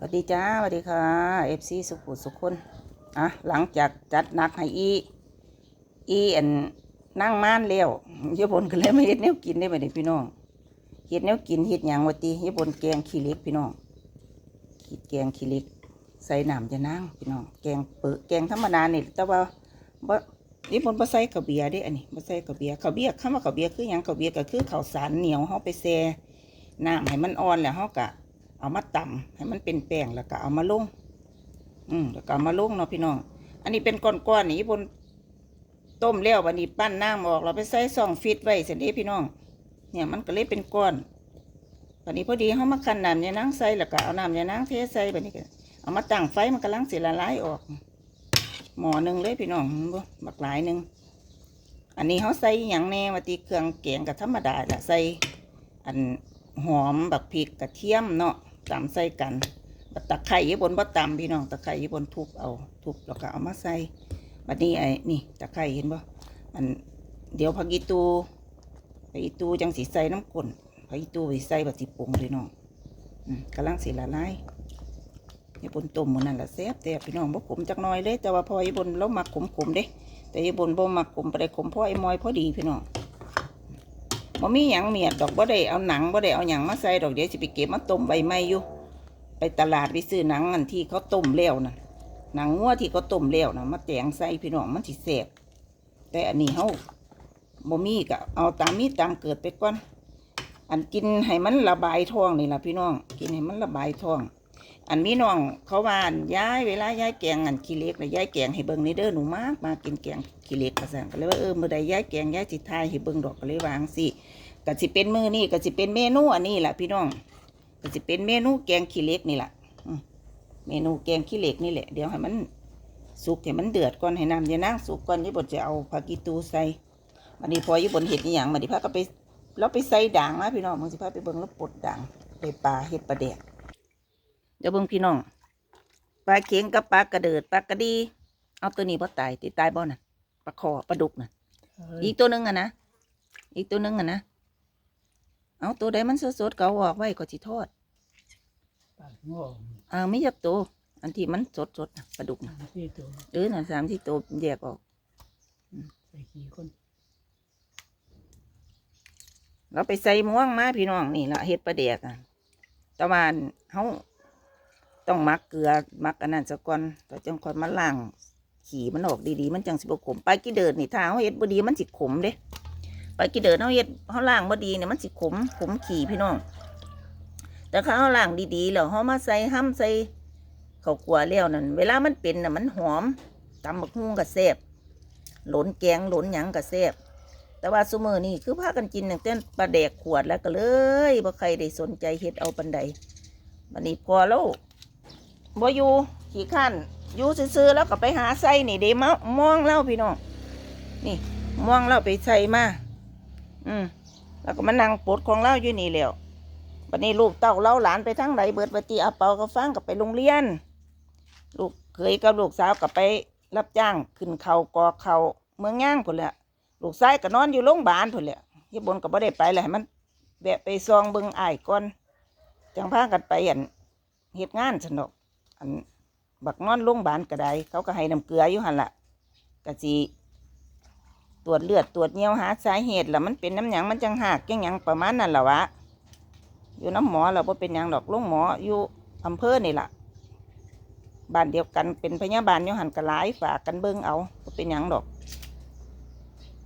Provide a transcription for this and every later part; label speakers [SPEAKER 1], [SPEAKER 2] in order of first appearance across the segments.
[SPEAKER 1] สวัสดีจ้าสวัสดีค่ะเอฟซีสุขุสุขคนอะหลังจากจัดหนักให้อีอีอันนั่งม่านเลี้ยวญี่ปุ่นก็เลยมาเฮ็ดแนวกินได้ไหมเด็กพี่น้องเฮ็ดแนวกินเฮ็ดหยังวะตีญี่ปุ่นแกงขี้เล็กพี่น้องขีดแกงขี้เล็กใส่น้ำจะนั่งพี่น้องแกงเปิดแกงธรรมดานี่แต่ว่าบ่ญี่ปุ่นบ่ใส่กระเบียเด้อันนี้บ่ใส่กระเบียกระเบียคำว่ากระเบียคือหยังกระเบียก็คือข้าวสารเหนียวเฮาไปแช่น้ำให้มันอ่อนแล้วเฮาก็ เอามาตำให้มันเป็นแป้งแล้วก็เอามาลง อืมแล้วก็เอามาลงเนาะพี่น้อง อันนี้เป็นก้อนๆนี่บนต้มแล้ววันนี้ปั้นน้ำออก เราไปใส่ซองฟิตไว้เสร็จนี้พี่น้อง เนี่ยมันก็เลยเป็นก้อนวันนี้พอดีเขามาคั้นน้ำยานังใส่แล้วก็เอาน้ำยานังเทใส่แบบนี้ก็เอามาตั้งไฟมันกำลังเสิละลายออก หม้อหนึ่งเลยพี่น้องบ่บักหลายหนึ่งอันนี้เขาใส่อย่างแน่ว่าตีเครื่องแกงกับธรรมดาแหละใส่อัน หอมบักพริกกระเทียมเนาะตำใส่กันบัดตะไคร้ยี่บนบ่ตำพี่น้องตะไคร้ยี่บนทุบเอาทุบแล้วก็เอามาใส่บัดนี้ไอ้นี่ตะไคร้เห็นบ่อันเดี๋ยวผักอีตูผักอีตูจังสีใส่น้ำก้นผักอีตูไปใส่บัดสิปรุงเลยน้องอืมกำลังสิละลายยี่บนต้มมันนั่นละแซ่บแต่พี่น้องบ่ขมจักน่อยเลยแต่ว่าพอยี่บนเรามักขมๆเด้ แต่ยี่บนบ่มักขมไปได้ขมเพราะไอ้มอยพอดีพี่น้อง บ่มีหยังเมียดดอกบ่ได้เอาหนังบ่ได้เอาหยังมาใส่ดอกเดี๋ยวสิไปเก็บมาต้มใบไม้อยู่ ไปตลาดไปซื้อหนังอันที่เขาต้มแล้วนะหนังงัวที่เขาต้มแล้วนะมาแตงใส่พี่น้องมันสิแสบแต่อันนี้เฮาบ่มีก็เอาตามมีตามเกิดไปก่อนอันกินให้มันระบายท้องนี่ล่ะพี่น้อง กินให้มันระบายท้อง อันมีน้องเขาว่าอันย้ายเวลาย้ายแกงอันขี้เล็กนะย้ายแกงให้เบิ่งนี่เด้อหนูมากมากินแกงขี้เล็กกระสังก็เลยว่าเออมื้อใดย้ายแกงย้ายสิทายให้เบิ่งดอกก็เลยวางสิก็สิเป็นมือนี้ก็สิเป็นเมนูอันนี้ล่ะพี่น้องก็จะเป็นเมนูแกงขี้เล็กนี่แหละเมนูแกงขี้เล็กนี่แหละเดี๋ยวให้มันสุกให้มันเดือดก่อนให้น้ำยานั่งสุกก่อนยี่บนจะเอาผักกีตูใส่บัดนี้พอยี่บนเห็ดนี่อย่างบัดนี้พาก็ไปแล้วไปใส่ด่างมาพี่น้องมึงสิพาไปเบิ่งแล้วปลดด่างไปปลาเห็ดปลาแดก เดี๋ยวเบิ่งพี่น้องปลาเข็งกับปลากระเดิดปลากระดี เอาตัวนี้บ่ตายติตายบ่น่ะปลาคอปลาดุกน่ะ อีกตัวหนึงอะนะอีกตัวหนึงอะนะเอาตัวใดมันสดๆก็เอาออกไว้ก็สิทอด
[SPEAKER 2] ปากงอก
[SPEAKER 1] อ่าไม่อยากโตวอันที่มันสดสดๆน่ะปลาดุกน่ะ
[SPEAKER 2] ที่ตัว
[SPEAKER 1] เออน่ะสามที่โตวแยกออก
[SPEAKER 2] ใส่ขี้คน
[SPEAKER 1] เราไปใส่ม่วงมาพี่น้องนี่ละเฮ็ดปลาแดกอะแตะวันเขา ต้องมักเกลือมักอันนั้นซะก่อนแต่จังค่อยมาล้างขี่มันออกดีๆ มันจังสิบ่ขมไปกี่เดินนี่ถ้าเขาเฮ็ดบ่ดีมันสิขมเด้ไปกี่เดินเขาเฮ็ดเขาล้างบ่ดีเนี่ยมันสิขมขมขี่พี่น้อง แต่ถ้าเขาล้างดีๆแล้วเขามาใส่ห้ำใส่ข้าวกลัวแล้วนั่นเวลามันเป็นน่ะมันหอมตำบักฮุ่งก็แซ่บหลนแกงหลนหยังก็แซ่บแต่ว่าซุมือนี่คือพากันกินตั้งแต่ปลาแดกขวดแล้วก็เลยบ่ใครได้สนใจเฮ็ดเอาปันใดบัดนี้พอแล้ว บ่อยู่ขี้ข้นอยู่ซื่อๆแล้วก็ไปหาใส่นี่เดมามองเล่าพี่น้องนี่มองเล่าไปใส่มาอืมแล้วก็มานั่งปลดของเล่าอยู่นี่แล้วบัดนี้ลูกเต้าเล่าหลานไปทางไหนเบิดบัดนี้อาเปาก็ฟังกับไปโรงเรียน ลูกเคยกับลูกสาวกับไปรับจ้างขึ้นเขากอเขาเมืองย่างพนแหละลูกชายก็นอนอยู่โรงพยาบาลพนแหละยี่บนก็บ่ได้ไปเลยมันแวะไปซองเบิงอ้ายก่อนจังพากันไปอันเฮ็ดงานสนอก อันบักนอนโรงพยาบาลก็ได้ เขาก็ให้น้ำเกลืออยู่หันละก็สิตรวจเลือดตรวจเยี่ยวหาสาเหตุแล้วมันเป็นน้ำหยังมันจังหักจังหยังประมาณนั้นแหละวะอยู่น้ำหมอเราบ่เป็นหยังดอกโรงหมออยู่อำเภอนี่ล่ะบ้านเดียวกันเป็นพยาบาลอยู่หันก็หลฝากกันเบิ่งเอาบ่เป็นหยังดอก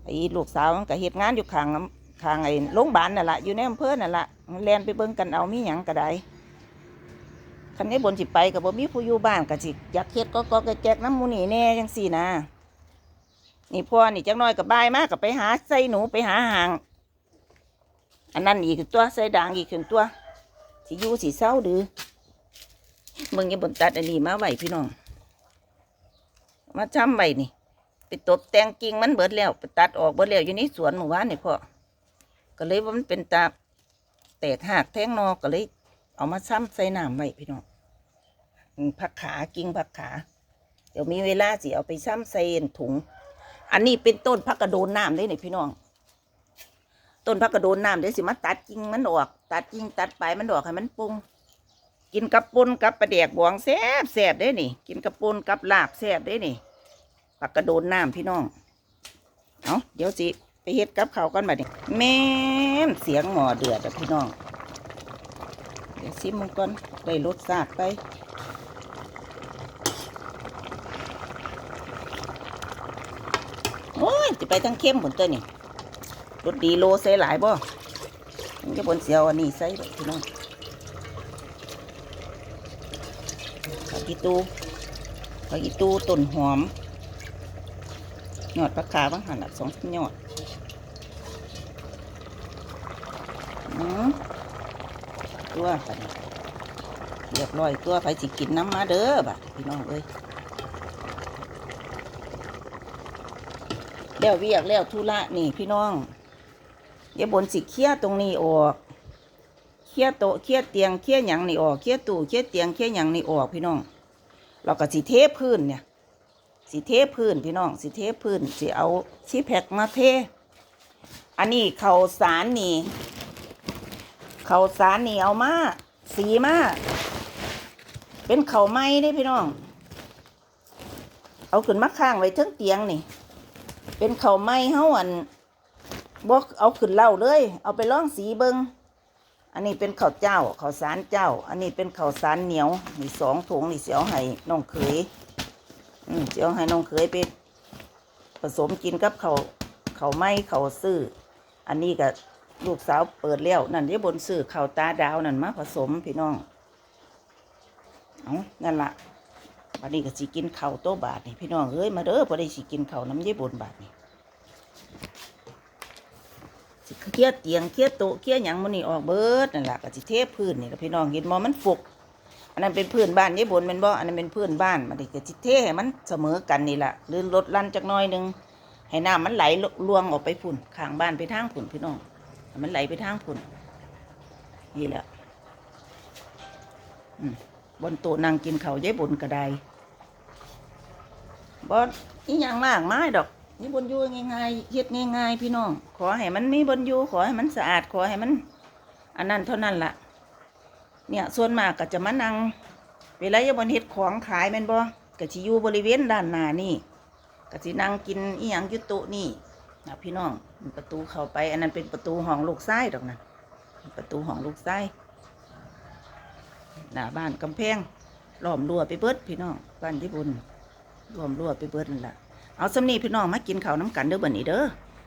[SPEAKER 1] ไอ้ลูกสาวมันก็เฮ็ดงานอยู่ข้างอำข้างไอ้โรงพยาบาลนั่นแหละอยู่ในอำเภอนั่นแหละแลนไปเบิ่งกันเอามีหยังก็ได้ คันนี้บนสิไปก็บ่มีผู้อยู่บ้านก็สิอยากเฮ็ดก็ก็แจกๆน้ำมูนี่แน่จังซี่นะนี่พ่อนี่จักหน้อยก็บายมากก็ไปหาใส่หนูไปหาหาง อันนั้นอีกตัวใส่ด่างอีกขึ้นตัวสิอยู่สิเศร้าดื้อเบิ่งอย่าบนตัดอันนี้มาไหวพี่น้อง มาช้ำไว้นี่ไปตบแต่งกิ่งมันเบิดแล้วไปตัดออกเบิดแล้วอยู่ในสวนหมู่บ้านนี่พ่อก็เลยว่ามันเป็นตาแตกหักแทงนอกก็เลย เอามาซ้ำใส่น้ำไว้พี่น้องผักขากิ่งผักขา เดี๋ยวมีเวลาสิเอาไปซ้ำใส่ถุง อันนี้เป็นต้นผักกระโดนน้ำได้นี่พี่น้อง ต้นผักกระโดนน้ำเดี๋ยวสิมาตัดกิ่งมันออก ตัดกิ่งตัดปลายมันออกให้มันปรุงกินกับปนกับปลาแดกบวงแซ่บแซ่บได้นี่ กินกับปนกับลาบแซ่บได้นี่ปักกระโดนน้ำพี่น้อง เอาเดี๋ยวสิ ไปเฮ็ดกับเขากันบัดนี้แม่เสียงหมอเดือดอะพี่น้อง เดี๋ยวซิมมันก่อนได้รสชาติไปโอ้ยจะไปทั้งเข้มหมดตัวนี่รสดีโลใส่หลายบ่มันจะบนเสียวอันนี้ใส่พี่น้องผักอีตูผักอีตูต้นหอมยอดผักขาบางหันละสองสามยอดอืม ตัวกันเรียบร้อยตัวไปสิกินน้ำมาเด้อบ่ะพี่น้องเอ้ยแล้วเวียกแล้วธุระนี่พี่น้อง เดี๋ยวบนสิเคลียตรงนี้ออกเคลียโต๊ะเคลียเตียงเคลียหยังนี่ออกเคลียตู้เคลียเตียงเคลียหยังนี่ออกพี่น้องเราก็สิเทพื้นเนี่ยสิเทพื้นพี่น้องสิเทพื้นสิเอาชีแพกมาเท อันนี้เขาสารนี่ เขาสารเหนี่เอามาสีมาก เป็นเขาไม้เด้พี่น้อง เอาขึ้นมาข้างไว้เทั้งเตียงนี่ เป็นเขาไม้เฮาอันบ่เอาขึ้นเหล่าเลย เอาไปล่องสีเบิงอันนี้เป็นข้าวเจ้าข้าวสารเจ้า อันนี้เป็นข้าวสารเหนียวนี่สองถุงนี่เสียวให้น้องเขยอืมเสียวให้น้องเขยไปผสมกินกับข้าวข้าวไม้ข้าวซื้ออันนี้ก็ ลูกสาวเปิดแล้วนั่นเดี๋ยวบนซื้อข้าวตาดาวนั่นมาผสมพี่น้อง เอานั่นละบัดนี้ก็สิกินข้าวโต๊ะบาทนี่พี่น้องเอ้ยมาเด้อพอได้สิกินข้าวน้ำเย่บนบาทนี่สิเคลียเตียงเคลียโต๊ะเคลียหยังมันนี่ออกเบิดนั่นแหละก็สิเทพื้นนี่ละพี่น้องเห็นมอมันฝกอันนั้นเป็นพื้นบ้านเย่บนแมันบ่อันนั้นเป็นพื้นบ้านมันก็สิเทให้มันเสมอกันนี่ละลื่นลดลั่นจักน้อยหนึงให้น้ำมันไหลลวงออกไปพุ่นข้างบ้านไปทางพุ่นพี่น้อง มันไหลไปทางพุ่นนี่แหละบนโต๊ะนั่งกินข้าวเย่บนก็ไดบอนี่ยังมากไม้ดอก นี่บนอยู่ง่ายๆเฮ็ดง่าย ๆ พี่น้อง ขอให้มันมีบนอยู่ขอให้มันสะอาดขอให้มัน อันนั้นเท่านั้นละ่ะ เนี่ยส่วนมากก็จะมานั่งเวลาจะบนเฮ็ดของขายแม่นบ่ก็สิอยู่บริเวณด้านหน้านี่ก็สินั่งกินอีหยังอยู่โต๊ะนี่ นะพี่น้องประตูเข้าไป อันนั้นเป็นประตูห้องลูกไส้ดอกนะประตูห้องลูกไส้หน้าบ้านกำแพงล้อมรั้วไปเบิดพี่น้องบ้านที่บุญรวมรวไปเบิดนั่นแหละเอาสำนีพี่น้องมากินข้าวน้ำกันเด้อบันนี้เด้อ